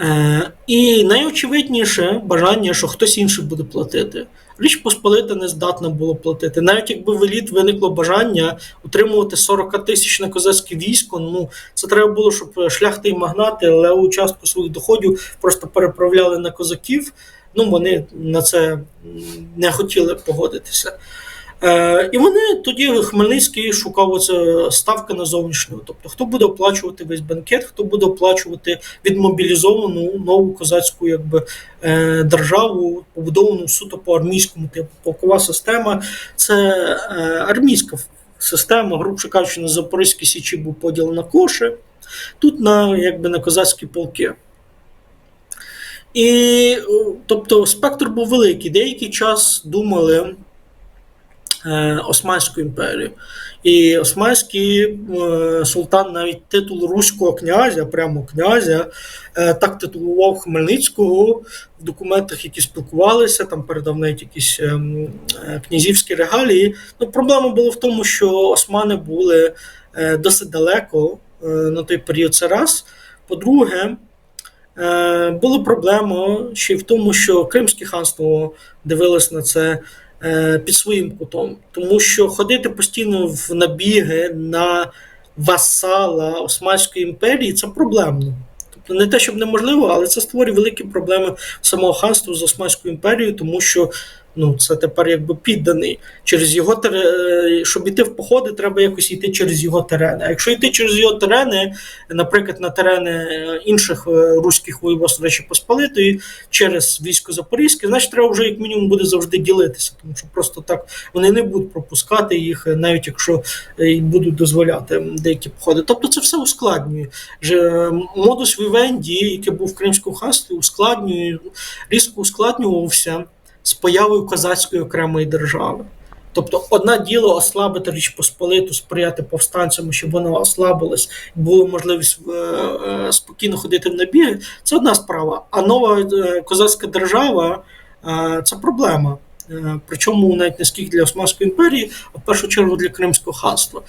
Е, і найочевидніше бажання, що хтось інший буде платити. Річ Посполита не здатна було платити. Навіть якби в еліт виникло бажання утримувати 40 тисячне козацьке військо, ну це треба було, щоб шляхти і магнати леву частку своїх доходів просто переправляли на козаків. Ну вони на це не хотіли погодитися. Е, і вони тоді Хмельницький шукав оце ставка на зовнішнього. Тобто, хто буде оплачувати весь банкет, хто буде оплачувати відмобілізовану нову козацьку якби, е, державу, побудовану суто по армійському типу. Полкова система це е, армійська система, грубше кажучи, на Запорізькій Січі був поділ на коши, тут на, якби, на козацькі полки. І тобто спектр був великий. Деякий час думали Османську імперію. І Османський е, султан навіть титул руського князя, прямо князя, е, так титулував Хмельницького в документах, які спілкувалися, там передав навіть якісь е, м, е, князівські регалії. Ну, проблема була в тому, що османи були е, досить далеко е, на той період. Це раз. По-друге, Е, була проблема ще й в тому, що Кримське ханство дивилось на це е, під своїм кутом, тому що ходити постійно в набіги на васала Османської імперії це проблемно. Тобто не те, щоб неможливо, але це створює великі проблеми самого ханства з Османською імперією, тому що ну, це тепер якби підданий. Через його тере- щоб йти в походи, треба якось йти через його терени. А якщо йти через його терени, наприклад, на терени е, інших е, руських воєводств Речі Посполитої через військо Запорізьке, значить, треба вже як мінімум буде завжди ділитися, тому що просто так вони не будуть пропускати їх, е, навіть якщо е, й будуть дозволяти деякі походи. Тобто це все ускладнює. Е, модус вівенді, який був в Кримському ханстві, ускладнює, різко ускладнювався з появою козацької окремої держави. Тобто, одне діло ослабити Річ Посполиту, сприяти повстанцям, щоб вона ослабилась, була можливість е, е, спокійно ходити в набіги. Це одна справа. А нова е, козацька держава це проблема. Причому навіть не скільки для Османської імперії, а в першу чергу для Кримського ханства.